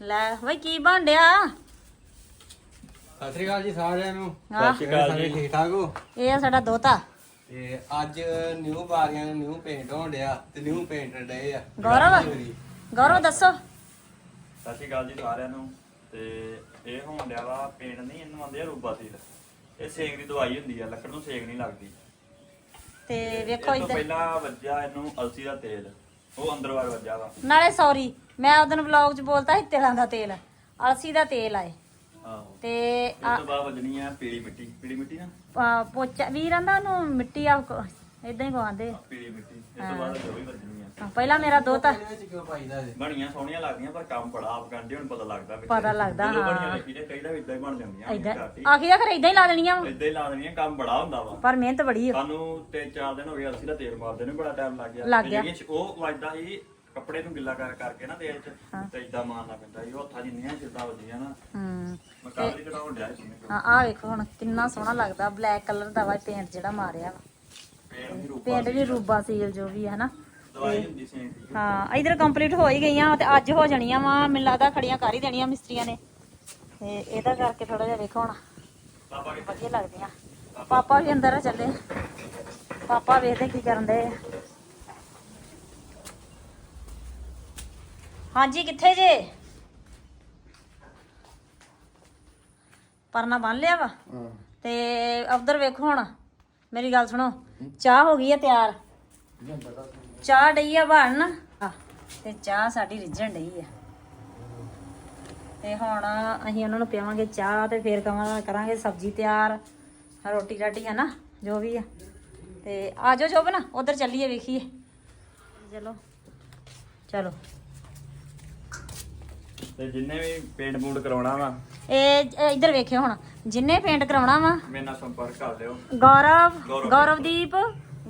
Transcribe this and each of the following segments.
ਲੈ ਬਈ ਕੀ ਬਣ ਡਿਆ? ਸਤਿ ਸ਼੍ਰੀ ਅਕਾਲ ਜੀ ਸਾਰਿਆਂ ਨੂੰ। ਸਤਿ ਸ਼੍ਰੀ ਅਕਾਲ ਜੀ। ਠੀਕ ਠਾਕ ਹੋ? ਇਹ ਆ ਸਾਡਾ ਦੋਤਾ। ਤੇ ਅੱਜ ਨਿਊ ਬਾਰੀਆਂ ਨੂੰ ਨਿਊ ਪੇਂਟ ਹੋਣ ਡਿਆ ਤੇ ਨਿਊ ਪੇਂਟ ਡੇ ਆ। ਗੌਰਵ ਗੌਰਵ ਦੱਸੋ। ਸਤਿ ਸ਼੍ਰੀ ਅਕਾਲ ਜੀ ਸਾਰਿਆਂ ਨੂੰ। ਤੇ ਇਹ ਹੋਣ ਡਿਆ ਵਾ ਪੇਂਟ ਨਹੀਂ ਇਹਨੂੰ ਆਂਦੇ ਆ ਰੂਬਾ ਤੇਲ ਇਹ ਸੇਕ ਦੀ ਦਵਾਈ ਹੁੰਦੀ ਆ ਲੱਕੜ ਨੂੰ ਸੇਕ ਨਹੀਂ ਲੱਗਦੀ। ਤੇ ਇਹ ਵੇਖੋ ਤੋਂ ਇੱਧਰ। ਪਹਿਲਾਂ ਵੱਜਾ ਇਹਨੂੰ ਅਲਸੀ ਦਾ ਤੇਲ। ਉਹ ਅੰਦਰ ਵਾਰ ਵੱਜਾ ਵਾ। ਨਾਲੇ ਸੌਰੀ ਮੈਂ ਉਹਦਨ ਵਲੌਗ 'ਚ ਬੋਲਤਾ ਸੀ ਤਿਲਾਂ ਦਾ ਤੇਲ। ਅਲਸੀ ਦਾ ਤੇਲ ਆਏ। ਆਹੋ। ਤੇ ਇਹ ਆ- ਤੋਂ ਬਾਅਦ ਵੱਜਣੀ ਆ ਪੀਲੀ ਮਿੱਟੀ। ਪੀਲੀ ਮਿੱਟੀ ਨਾ? ਆ, ਪੋਚਾ ਵੀਰ ਆਂਦਾ ਉਹਨੂੰ ਮਿੱਟੀ ਆ ਇਦਾਂ ਹੀ ਗਵਾਉਂਦੇ ਪੀਲੀ ਮਿੱਟੀ। ਇਸ ਤੋਂ ਬਾਅਦ ਜੋ ਵੀ ਵੱਜਣੀ ਪਹਿਲਾਂ ਮੇਰਾ ਦੋਤਾ ਬਣੀਆਂ ਸੋਹਣੀਆਂ ਲੱਗਦੀਆਂ ਪਰ ਕੰਮ ਬੜਾ ਆਪ ਕਰਦੇ ਹੁਣ ਪਤਾ ਲੱਗਦਾ ਵਿੱਚ। ਪਤਾ ਲੱਗਦਾ, ਜਦੋਂ ਹਾਂ। ਬਣੀਆਂ ਦੇਖੀ ਤੇ ਕਈ ਦਾ ਇਦਾਂ ਹੀ ਬਣ ਜਾਂਦੀਆਂ ਇਦਾਂ ਹੀ। ਆਖੀਦਾ ਫਿਰ ਇਦਾਂ ਹੀ ਲਾ ਦੇਣੀਆਂ ਵਾਂ। ਏਦਾਂ ਹੀ ਲਾ ਦੇਣੀਆਂ ਕੰਮ ਬੜਾ ਹੁੰਦਾ ਵਾ। ਪਰ ਮਿਹਨਤ ਬੜੀ ਆ। ਸਾਨੂੰ ਤੇ ਚਾਰ ਦਿਨ ਹੋ ਗਏ ਅਲਸੀ ਦਾ ਤੇਲ ਮਾਰਦੇ ਨੂੰ ਬੜਾ ਟਾਈਮ ਲੱਗ ਗਿਆ। ਲੱਗ ਤੇ ਗਿਆ। ਜਿਹੜੀਆਂ ਉਹ ਵੱਜਦਾ ਸੀ ਕੱਪੜੇ ਨੂੰ ਗਿੱਲਾ ਕਰ ਕਰਕੇ ਨਾ ਤੇਲ 'ਚ ਤੇ ਇਦਾਂ ਮਾਰਨਾ ਪੈਂਦਾ ਸੀ। ਉਹ ਹੱਥਾਂ ਜਿੰਨੀਆਂ ਛਿੱਦਾਂ ਵੱਜੀਆਂ ਨਾ ਹੂੰ। ਮੈਂ ਕੱਲ ਦੀ ਕਢਾਉਣ ਡਿਆ ਸੀ ਮੈਂ ਹਾਂ ਆ ਵੇਖੋ ਹੁਣ ਕਿੰਨਾ ਸੋਹਣਾ ਲੱਗਦਾ। ਬਲੈਕ ਕਲਰ ਦਾ ਵਾ ਪੇਂਟ ਜਿਹੜਾ ਮਾਰਿਆ ਵਾ। ਪੇੜ ਦੀ ਰੂਪ ਪੇਂਟ ਵੀ ਰੂਬਾ ਸੀਲ ਜੋ ਵੀ ਹੈ ਨਾ ਦਵਾਈ ਹੁੰਦੀ ਸੀ ਦੀ ਹਾਂ ਇਧਰ ਕੰਪਲੀਟ ਹੋ ਹੀ ਗਈਆਂ ਤੇ ਅੱਜ ਹੋ ਜਾਣੀਆਂ ਵਾ ਮੈਨੂੰ ਲੱਗਦਾ ਖੜੀਆਂ ਕਰ ਹੀ ਦੇਣੀਆਂ ਮਿਸਤਰੀਆਂ ਨੇ। ਤੇ ਇਹਦਾ ਕਰਕੇ ਥੋੜਾ ਜਿਹਾ ਵੇਖੋ ਹੁਣ। ਪਾਪਾ ਕੇ ਵਧੀਆ ਲੱਗਦੀਆਂ ਪਾਪਾ ਵੀ ਅੰਦਰ ਆ ਚੱਲੇ। ਪਾਪਾ ਵੇਖਦੇ ਕੀ ਕਰਨ ਦੇ ਹਾਂਜੀ ਕਿੱਥੇ ਜੇ? ਪਰਨਾ ਬੰਨ ਲਿਆ ਵਾ? ਤੇ ਉਧਰ ਵੇਖੋ ਹੁਣ। ਮੇਰੀ ਗੱਲ ਸੁਣੋ। ਚਾਹ ਹੋ ਗਈ ਹੈ ਤਿਆਰ? ਚਾਹ ਡਈ ਆ ਬਣ ਆ, ਤੇ ਚਾਹ ਸਾਡੀ ਰਿੱਝਣ ਡਈ ਆ। ਤੇ ਹੁਣ ਅਸੀਂ ਉਹਨਾਂ ਨੂੰ ਪਿਆਵਾਂਗੇ ਚਾਹ ਤੇ ਫੇਰ ਕਵਾਂ ਕਰਾਂਗੇ ਸਬਜ਼ੀ ਤਿਆਰ ਰੋਟੀ ਰਾਟੀ ਹੈ ਨਾ ਜੋ ਵੀ ਆ। ਤੇ ਆਜੋ ਜੋਬ ਨਾ ਉਧਰ ਚੱਲੀਏ ਵੇਖੀਏ। ਚਲੋ ਚਲੋ। ਤੇ ਜਿੰਨੇ ਵੀ ਪੇਂਟ ਪੂੰਟ ਕਰਾਉਣਾ ਵਾ ਇਹ ਇੱਧਰ ਵੇਖਿਓ ਹੁਣ ਜਿੰਨੇ ਪੇਂਟ ਕਰਾਉਣਾ ਵਾ ਮੇਰੇ ਨਾਲ ਸੰਪਰਕ ਕਰ ਲਿਓ। ਗੌਰਵ। ਗੌਰਵਦੀਪ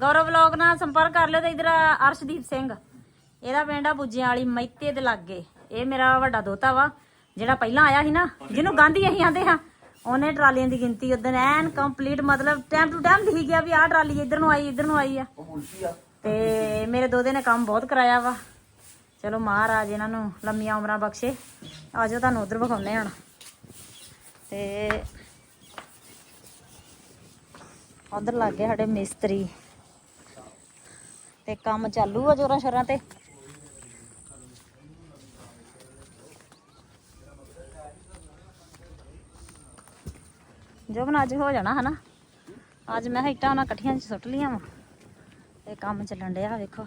ਗੌਰਵ ਵਲੌਗ ਨਾਲ ਸੰਪਰਕ ਕਰ ਲਿਓ ਤੇ ਇਧਰ ਅਰਸ਼ਦੀਪ ਸਿੰਘ। ਇਹਦਾ ਪਿੰਡ ਆ ਬੁੱਜਿਆਂ ਵਾਲੀ ਮੈਤੇ ਦੇ ਲਾਗੇ। ਇਹ ਮੇਰਾ ਵੱਡਾ ਦੋਤਾ ਵਾ ਜਿਹੜਾ ਪਹਿਲਾਂ ਆਇਆ ਸੀ ਨਾ ਜਿਹਨੂੰ ਗਾਂਧੀ ਅਸੀਂ ਆਂਦੇ ਹਾਂ। ਉਹਨੇ ਟਰਾਲੀਆਂ ਦੀ ਗਿਣਤੀ ਉਦੋਂ ਐਨ ਕੰਪਲੀਟ ਮਤਲਬ ਟਾਈਮ ਟੂ ਟਾਈਮ ਲਿਖੀ ਗਿਆ ਵੀ ਆਹ ਟਰਾਲੀ ਇੱਧਰ ਨੂੰ ਆਈ ਇੱਧਰ ਨੂੰ ਆਈ ਆ। ਤੇ ਮੇਰੇ ਦੋਦੇ ਨੇ ਕੰਮ ਬਹੁਤ ਕਰਾਇਆ ਵਾ। ਚਲੋ ਮਹਾਰਾਜ ਇਹਨਾਂ ਨੂੰ ਲੰਮੀਆਂ ਉਮਰਾਂ ਬਖਸ਼ੇ। ਆਜੋ ਤੁਹਾਨੂੰ ਉਧਰ ਵਿਖਾਉਨੇ ਹੁਣ। ਤੇ ਉਧਰ ਲੱਗ ਸਾਡੇ ਮਿਸਤਰੀ। ਤੇ ਕੰਮ ਚਾਲੂ ਆ ਜੋਰਾਂ ਸ਼ੋਰਾਂ ਤੇ। ਜੋ ਅੱਜ ਹੋ ਜਾਣਾ ਹਨਾ? ਅੱਜ ਮੈਂ ਇੱਟਾਂ ਉਹਨਾਂ ਇਕੱਠੀਆਂ ਚ ਸੁੱਟ ਲੀਆਂ ਵਾ। ਤੇ ਕੰਮ ਚੱਲਣ ਡਿਆ ਵੇਖੋ।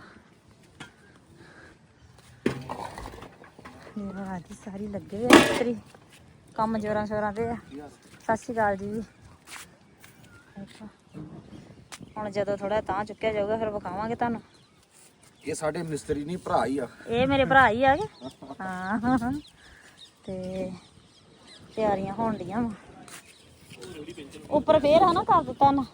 ਮੇਰਾ ਅੱਜ ਸਾਰੀ ਲੱਗੇ ਹੋਏ ਆ ਮਿਸਤਰੀ ਕੰਮ ਜੋਰਾਂ ਸ਼ੋਰਾਂ ਤੇ ਆ। ਸਤਿ ਸ਼੍ਰੀ ਅਕਾਲ ਜੀ ਵੇਖੋ ਹੁਣ ਜਦੋਂ ਥੋੜਾ ਤਾਂ ਚੁੱਕਿਆ ਜਾਊਗਾ ਫਿਰ ਵਿਖਾਵਾਂਗੇ ਤੁਹਾਨੂੰ। ਇਹ ਸਾਡੇ ਮਿਸਤਰੀ ਨਹੀਂ ਭਰਾ ਹੀ ਆ। ਇਹ ਮੇਰੇ ਭਰਾ ਹੀ ਆ ਗਏ ਹਾਂ। ਤੇ ਤਿਆਰੀਆਂ ਹੋਣ ਡੀਆਂ ਵਾ। ਉੱਪਰ ਫੇਰ ਹਨਾ ਕਰ ਦਿੱਤਾ ਨਾ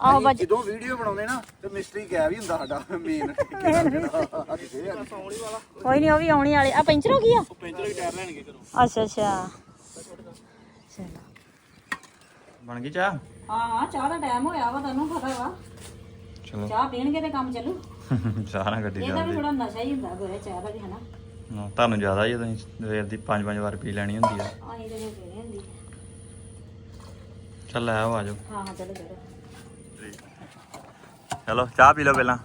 ਆਹੋ ਬੱਜ ਜਦੋਂ ਵੀਡੀਓ ਬਣਾਉਂਦੇ ਨਾ ਤੇ ਮਿਸਤਰੀ ਗਾਇਬ ਹੀ ਹੁੰਦਾ ਸਾਡਾ ਮੇਨ ਕੋਈ ਨਹੀਂ ਉਹ ਵੀ ਆਉਣੀ ਵਾਲੇ। ਆ ਪੈਂਚਰ ਹੋ ਗਈ ਆ? ਪੈਂਚਰ ਵੀ ਟਾਇਰ ਲੈਣਗੇ ਕਰੋ ਅੱਛਾ ਅੱਛਾ। ਬਣ ਗਈ ਚਾਹ? ਹਾਂ ਹਾਂ ਚਾਹ ਦਾ ਟਾਈਮ ਹੋਇਆ ਵਾ ਤੁਹਾਨੂੰ ਪਤਾ ਵਾ। ਚਲੋ। ਚਾਹ ਪੀਣਗੇ ਤੇ ਕੰਮ ਚੱਲੂ। ਚਾਹ ਨਾ ਗੱਡੀ ਇਹਦਾ ਵੀ ਜਾਂਦੀ ਥੋੜਾ ਨਸ਼ਾ ਹੀ ਹੁੰਦਾ ਗੋਰੇ ਚਾਹ ਦਾ ਵੀ ਹਨਾ? ਨਾ, ਤੁਹਾਨੂੰ ਜ਼ਿਆਦਾ ਹੀ ਆ, ਤੁਸੀਂ ਸਵੇਰ ਦੀ ਪੰਜ ਪੰਜ ਵਾਰ ਪੀ ਲੈਣੀ ਹੁੰਦੀ ਆ। ਆਹੀ ਤੇ ਫਿਰ ਪੀਣੀ ਹੁੰਦੀ ਚੱਲ ਲੈ ਆਓ ਆਜੋ। ਹਾਂ ਹਾਂ ਚਲੋ ਚਲੋ। ਚਲੋ ਚਾਹ ਪੀ ਲਓ ਪਹਿਲਾਂ।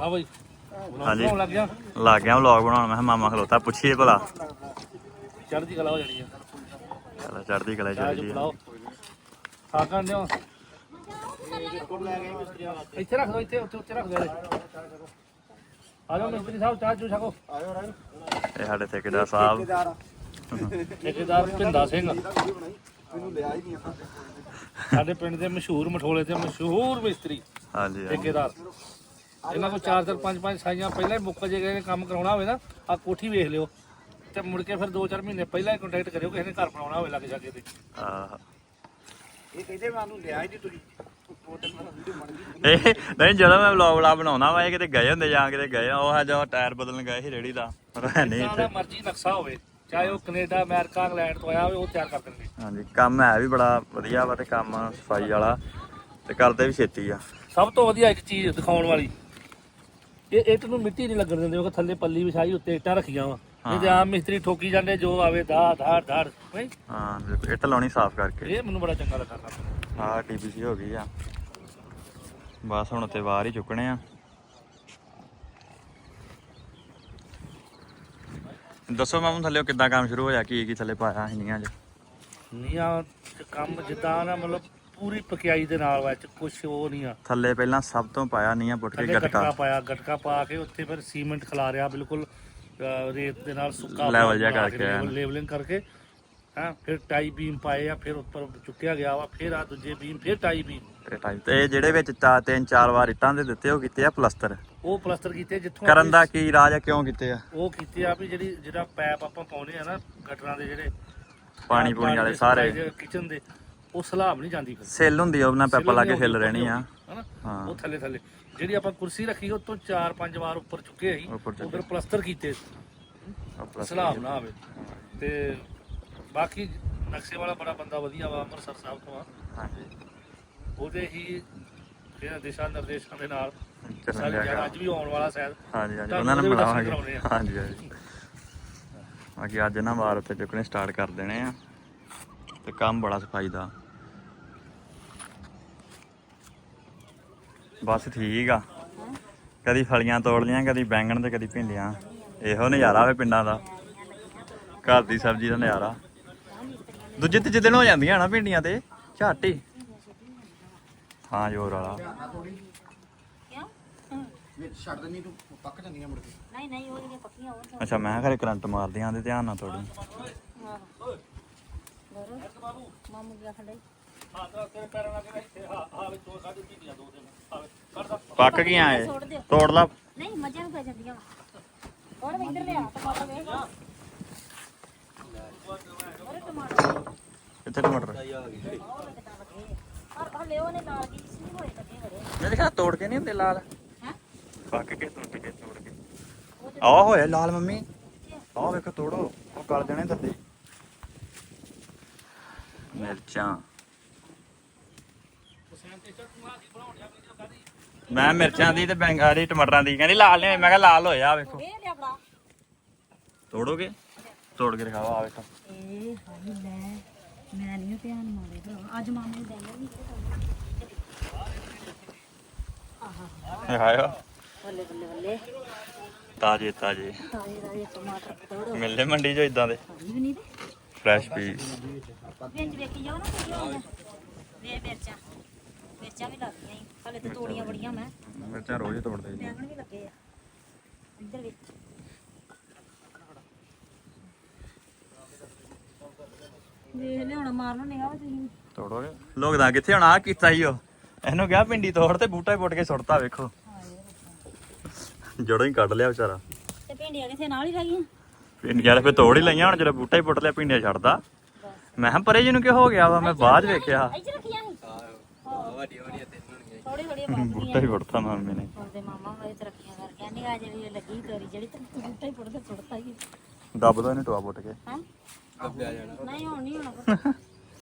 ਹਾਂ ਬਾਈ। ਹਾਂਜੀ। ਲੱਗ ਗਿਆ। ਲੱਗ ਗਿਆ ਵਲੌਗ ਬਣਾਉਣ। ਮੈਂ ਕਿਹਾ ਮਾਮਾ ਖਲੋਤਾ ਪੁੱਛੀਏ ਭਲਾ। ਚੜ੍ਹਦੀ ਕਲਾ ਹੋ ਜਾਣੀ ਆ। ਚਲੋ ਚੜਦੀ ਕਲਾ ਚਾਹ ਆ। ਬੁਲਾਓ ਕਰ ਦਿਓ। ਇੱਥੇ ਰੱਖ ਦੋ ਇੱਥੇ ਉੱਥੇ ਉੱਥੇ ਰੱਖ ਦੇ ਆ ਜਾਓ ਮਿਸਤਰੀ ਸਾਹਿਬ ਚਾਹ ਚੂ ਛਕੋ। ਇਹ ਸਾਡੇ ਠੇਕੇਦਾਰ ਸਾਹਿਬ। ਠੇਕੇਦਾਰ ਭਿੰਦਾ ਸਿੰਘ। ਮੈਨੂੰ ਲਿਆ ਹੀ ਨਹੀਂ ਸਾਡੇ ਪਿੰਡ ਦੇ ਮਸ਼ਹੂਰ ਮਠੋਲੇ ਤੇ ਮਸ਼ਹੂਰ ਮਿਸਤਰੀ ਹਾਂਜੀ। ਠੇਕੇਦਾਰ। ਇਹਨਾਂ ਕੋਲ ਚਾਰ ਚਾਰ ਪੰਜ ਪੰਜ ਸਾਈਆਂ ਪਹਿਲਾਂ ਹੀ ਮੁੱਕ ਜੇ ਗਏ ਕੰਮ ਕਰਾਉਣਾ ਹੋਵੇ ਨਾ ਆ ਕੋਠੀ ਵੇਖ ਲਿਓ। ਤੇ ਮੁੜ ਕੇ ਫਿਰ 2-4 ਮਹੀਨੇ ਪਹਿਲਾਂ ਹੀ ਕੰਟੈਕਟ ਕਰਿਓ ਕਿਸੇ ਨੇ ਘਰ ਬਣਾਉਣਾ ਹੋਵੇ ਲੱਗ ਜਾਗੇ ਤੇ। ਆਹ। ਇਹ ਕਹਿੰਦੇ ਮੈਨੂੰ ਲਿਆ ਹੀ ਨਹੀਂ ਤੁਸੀਂ। ਦੋ ਤਿੰਨ ਵਾਰ ਵੀਡੀਓ ਬਣ ਗਈ। ਇਹ ਨਹੀਂ ਜਦੋਂ ਮੈਂ ਵਲੌਗ ਵਲਾ ਬਣਾਉਣਾ ਵਾ ਇਹ ਕਿਤੇ ਗਏ ਹੁੰਦੇ ਜਾਂ ਕਿਤੇ ਗਏ ਆ, ਉਹ ਹੈ ਜਦੋਂ ਟਾਇਰ ਬਦਲਣ ਗਏ ਸੀ ਰੇੜੀ ਦਾ ਪਰ ਹੈ ਨਹੀਂ ਇੱਥੇ। ਮਰਜ਼ੀ ਨਕਸ਼ਾ ਹੋਵੇ ਚਾਹੇ ਉਹ ਕੈਨੇਡਾ ਅਮਰੀਕਾ ਇੰਗਲੈਂਡ ਤੋਂ ਆਇਆ ਹੋਵੇ ਉਹ ਤਿਆਰ ਕਰ ਦੇਣਗੇ ਹਾਂਜੀ ਕੰਮ ਹੈ ਵੀ ਬੜਾ ਵਧੀਆ ਵਾ ਤੇ ਕੰਮ ਸਫ਼ਾਈ ਵਾਲਾ ਤੇ ਕਰਦੇ ਵੀ ਛੇਤੀ ਆ। ਸਭ ਤੋਂ ਵਧੀਆ ਇੱਕ ਚੀਜ਼ ਦਿਖਾਉਣ ਵਾਲੀ ਇਹ ਇੱਟ ਨੂੰ ਮਿੱਟੀ ਨਹੀਂ ਲੱਗਣ ਦਿੰਦੇ ਉਹ ਥੱਲੇ ਪੱਲੀ ਵਿਛਾਈ ਉੱਤੇ ਇੱਟਾਂ ਰੱਖੀਆਂ ਵਾ। ਨਹੀਂ ਤੇ ਆਮ ਮਿਸਤਰੀ ਠੋਕੀ ਜਾਂਦੇ ਜੋ ਆਵੇ ਦਾ ਧਾੜ ਧਾੜ ਨਹੀਂ ਹਾਂ। ਇੱਟ ਲਾਉਣੀ ਸਾਫ਼ ਕਰਕੇ। ਇਹ ਮੈਨੂੰ ਬੜਾ ਚੰਗਾ ਲੱਗਾ ਕੰਮ। ਆਹ ਟੀਬੀਸੀ ਹੋ ਗਈ ਆ। ਬਸ ਹੁਣ ਤੇ ਬਾਹਰ ਹੀ ਚੁੱਕਣੇ ਆ। ਦੱਸੋ ਮਾਮੂ ਥੱਲੇ ਕਿੱਦਾਂ ਕੰਮ ਸ਼ੁਰੂ ਹੋਇਆ? ਕੀ ਕੀ ਥੱਲੇ ਪਾਇਆ 'ਚ ਨੀਆਂ ਚ ਕੰਮ ਜਿੱਦਾਂ ਨਾ ਮਤਲਬ ਪੂਰੀ ਪਕਿਆਈ ਦੇ ਨਾਲ ਵਿੱਚ ਕੁਝ ਉਹ ਨਹੀਂ ਆ। ਥੱਲੇ ਪਹਿਲਾਂ ਸਭ ਤੋਂ ਪਾਇਆ ਨੀਆਂ ਪੁੱਟ ਕੇ ਗਟਕਾ। ਪਾਇਆ ਗਟਕਾ ਪਾ ਕੇ ਉੱਥੇ ਫਿਰ ਸੀਮੈਂਟ ਖਿਲਾਰਿਆ ਬਿਲਕੁਲ ਅਹ, ਰੇਤ ਦੇ ਨਾਲ ਸੁੱਕਾ Level ਜਿਹਾ ਬਣਾ ਕੇ, ਕਰਕੇ, level- leveling ਕਰਕੇ ਹਾਂ ਫਿਰ ਟਾਈ ਬੀਮ ਪਾਏ ਆ ਫਿਰ ਉੱਪਰ ਚੁੱਕਿਆ ਗਿਆ ਵਾ ਫਿਰ ਆ ਦੂਜੇ ਬੀਮ ਫਿਰ ਟਾਈ ਬੀਮ। ਤੇ ਤੇ ਜਿਹੜੇ ਵਿੱਚ ਚਾ ਤਿੰਨ ਚਾਰ ਵਾਰ ਇੱਟਾਂ ਦੇ ਦਿੱਤੇ ਉਹ ਕੀਤੇ ਆ ਪਲਸਤਰ? ਉਹ ਪਲਸਤਰ ਕੀਤੇ ਜਿੱਥੋਂ ਕਰਨ ਦਾ ਕੀ ਰਾਜ ਆ ਕਿਉਂ ਕੀਤੇ ਆ? ਉਹ ਕੀਤੇ ਆ ਵੀ ਜਿਹੜੀ ਜਿਹੜਾ ਪੈਪ ਆਪਾਂ ਪਾਉਨੇ ਆ ਨਾ ਗਟਰਾਂ ਦੇ ਜਿਹੜੇ ਪਾਣੀ ਪੂਣੀ ਵਾਲੇ ਸਾਰੇ। ਕਿਚਨ ਦੇ ਉਹ ਸਲਾਬ ਨਹੀਂ ਜਾਂਦੀ ਫਿਰ। ਸੈੱਲ ਹੁੰਦੀ ਆ ਉਹਨਾਂ ਪੈਪਾ ਲਾ ਕੇ ਹਿੱਲ ਰਹਿਣੀ ਆ। ਹਾਂ। ਉਹ ਥੱਲੇ ਥੱਲੇ। ਜਿਹੜੀ ਆਪਾਂ ਕੁਰਸੀ ਰੱਖੀ ਉਹ ਤੋਂ 4-5 ਵਾਰ ਉੱਪਰ ਚੁੱਕੇ ਸੀ। ਉੱਪਰ ਉਹ ਫਿਰ ਪਲਸਤਰ ਕੀਤੇ। ਸਲਾਬ ਨਾ ਆਵੇ। ਤੇ ਬਾਕੀ ਨਕਸ਼ੇ ਵਾਲਾ ਬੜਾ ਬੰਦਾ ਵਧੀਆ ਵਾ ਅੰਮ੍ਰਿਤਸਰ ਸਾਹਿਬ ਤੋਂ ਆ। ਹਾਂਜੀ। ਉਹਦੇ ਹੀ ਇਹਨਾਂ ਦਿਸ਼ਾ ਨਿਰਦੇਸ਼ਾਂ ਦੇ ਨਾਲ ਚੱਲਣ ਸਾਰੀ। ਅੱਜ ਵੀ ਆਉਣ ਵਾਲਾ ਸ਼ਾਇਦ। ਹਾਂਜੀ ਹਾਂਜੀ। ਤੁਹਾਨੂੰ ਉਹਨਾਂ ਨੂੰ ਉਹਦੇ ਵੀ ਦਰਸ਼ਨ ਮਿਲਾਵਾਂਗੇ ਕਰਾਉਣੇ ਆ। ਹਾਂਜੀ ਹਾਂਜੀ। ਬਾਕੀ ਅੱਜ ਨਾ ਵਾਰ ਉੱਤੇ ਚੁੱਕਣੇ ਸਟਾਰਟ ਕਰ ਦੇਣੇ ਆ। ਤੇ ਕੰਮ ਬੜਾ ਸਫ਼ਾਈ ਦਾ। ਬਸ ਠੀਕ ਆ। ਕਦੀ ਫਲੀਆਂ ਤੋੜ ਲੀਆਂ, ਕਦੀ ਬੈਂਗਣ ਤੇ ਕਦੀ ਭਿੰਡੀਆਂ। ਇਹੋ ਨਜ਼ਾਰਾ ਵੇ ਪਿੰਡਾਂ ਦਾ। ਘਰ ਦੀ ਸਬਜ਼ੀ ਦਾ ਨਜ਼ਾਰਾ। ਦੂਜੇ ਤੀਜੇ ਦਿਨ ਹੋ ਜਾਂਦੀਆਂ ਨਾ ਭਿੰਡੀਆਂ ਤੇ। ਝੱਟ। ਹੀ ਹਾਂ ਜੋਰ ਵਾਲਾ। ਛੱਡ ਦਿੰਦੀ ਤੂੰ ਪੱਕ ਜਾਂਦੀਆਂ ਮੁੜ ਕੇ ਨਹੀਂ ਨਹੀਂ ਉਹ ਜਿਹੜੀਆਂ ਪੱਕੀਆਂ ਉਹ ਅੱਛਾ, ਮੈਂ ਕਿਹਾ ਖਰੇ ਕਰੰਟ ਮਾਰਦੀਆਂ ਤੇ ਧਿਆਨ ਨਾਲ ਤੋੜੀ। ਮਾਮੂ ਗਿਆ ਖੰਡੇ ਪੱਕ ਗਈਆਂ ਇਹ। ਤੋੜ ਲਾ। ਨਹੀਂ ਮੱਝਾਂ ਵੀ ਪੈ ਜਾਂਦੀਆਂ ਹੋਰ ਇੱਧਰ ਲਿਆ ਟਮਾਟਰ ਵੇਖ ਹੋਰ ਟਮਾਟਰ। ਕਿੱਥੇ ਟਮਾਟਰ। ਔਰ ਹਲੇ ਉਹਨੇ ਨਾਲ ਕੀ ਸੀ ਹੋਏ ਲੱਗੇ ਮੈਂ ਦੇਖਿਆ ਤੋੜ ਕੇ ਨਹੀਂ ਹੁੰਦੇ ਲਾਲ। ਹੈ? ਪੱਕ ਕੇ ਤੋੜ ਕੇ ਤੋੜ ਕੇ। ਆਹ ਹੋਏ ਲਾਲ ਮੰਮੀ। ਆਹ ਵੇਖੋ ਤੋੜੋ। ਉਹ ਗਲ ਜਾਣੇ ਥੱਲੇ। ਮਿਰਚਾਂ। ਮੈਂ ਮਿਰਚਾਂ ਦੀ ਤੇ ਬੈਂਗਾਂ ਦੀ ਟਮਾਟਰਾਂ ਦੀ। ਕਹਿੰਦੀ ਲਾਲ ਹੋਏ ਮੈਂ ਕਿਹਾ ਲਾਲ ਹੋਇਆ ਵੇਖੋ। ਇਹ ਲਿਆ ਬੜਾ ਤੋੜੋਗੇ? ਤੋੜ ਕੇ ਦਿਖਾਓ ਆ ਵੇਖੋ। ਇਹ ਹਾਈ ਲੈ ਮੈਂ ਨਹੀਂ ਧਿਆਨ ਮਾਰੇ ਭਰਾ। ਅੱਜ ਮਾਮੇ ਨੂੰ ਦੇਣਾ ਨਹੀਂ ਦਿਖਾਓ ਬੱਲੇ ਬੱਲੇ ਬੱਲੇ। ਤਾਜੇ ਤਾਜੇ। ਤਾਜ਼ੇ ਤਾਜ਼ੇ ਟਮਾਟਰ ਤੋੜੋ। ਮਿਲਦੇ ਮੰਡੀ ਚੋਂ ਇਦਾਂ ਦੇ। ਵੀ ਨਹੀਂ ਤੇ? Fresh piece. ਵਿੱਚ ਵੇਖੀ ਜਾਓ ਨਾ ਵੇ ਮਿਰਚਾਂ। ਮਿਰਚਾਂ ਵੀ ਲੱਗੀਆਂ ਈ ਹਲੇ ਤੇ ਤੋੜੀਆਂ ਬੜੀਆਂ ਮੈਂ। ਮਿਰਚਾਂ ਰੋਜ਼ ਹੀ ਤੋੜਦੇ ਜੀ। ਬੈਂਗਣ ਵੀ ਲੱਗੇ ਆ। ਇੱਧਰ ਵੇਖ। ਵੇਖ ਲਿਆਉਣਾ ਮਾਰਨਾ ਨਿਗਾਹ ਵਾ ਤੁਸੀਂ ਤੋੜੋਗੇ ਲੋਕ ਦਾ ਕਿੱਥੇ ਹੁਣ? ਆ ਕੀਤਾ ਹੀ ਉਹ। ਇਹਨੂੰ ਕਿਹਾ ਪਿੰਡੀ ਤੋੜ ਤੇ ਬੂਟਾ ਹੀ ਪੁੱਟ ਕੇ ਸੁੱਟਤਾ ਵੇਖੋ। ਜੜੋਂ ਹੀ ਕੱਢ ਲਿਆ ਵਿਚਾਰਾ। ਤੇ ਭਿੰਡੀਆਂ ਕਿਥੇ ਨਾਲ ਹੀ ਰਹਿ ਗਈਆਂ? ਪਿੰਡੀਆਂ ਤੇ ਫੇ ਤੋੜ ਹੀ ਲਈਆਂ ਹੁਣ ਜਦੋਂ ਬੂਟਾ ਹੀ ਪੁੱਟ ਲਿਆ ਪਿੰਡੀਆਂ ਛੱਡਦਾ। ਮੈਂ ਕਿਹਾ ਪਰੇ ਜਿਹਨੂੰ ਕਿ ਹੋ ਗਿਆ ਵਾ ਮੈਂ ਬਾਅਦ ਵੇਖਿਆ। ਰੱਖੀਆਂ ਵੱਡੀ ਵੱਡੀ ਤਿੰਨ ਹੋਣਗੀਆਂ ਥੋੜੀ ਥੋੜੀ ਬਾਤ ਬੂਟਾ ਹੀ ਮੰਮੀ ਨੇ। ਉਹਦੇ ਮਾਮਾ ਹੋਏ ਤੇ ਰੱਖੀਆਂ ਕਰ ਕਹਿੰਦੀ ਆ ਜਿਹੜੀ ਲੱਗੀ ਤੋਰੀ ਜਿਹੜੀ ਤੇ ਬੂਟਾ ਹੀ ਪੁੱਟ ਕੇ ਸੁੱਟਤਾ ਹੀ। ਦੱਬ ਦੋ ਇਹਨੂੰ ਟੋਆ ਪੁੱਟ ਕੇ। ਹਾਂ? ਦੱਬਿਆ ਜਾਣਾ। ਨਹੀਂ ਹੁਣ ਨਹੀਂ ਹੋਣਾ।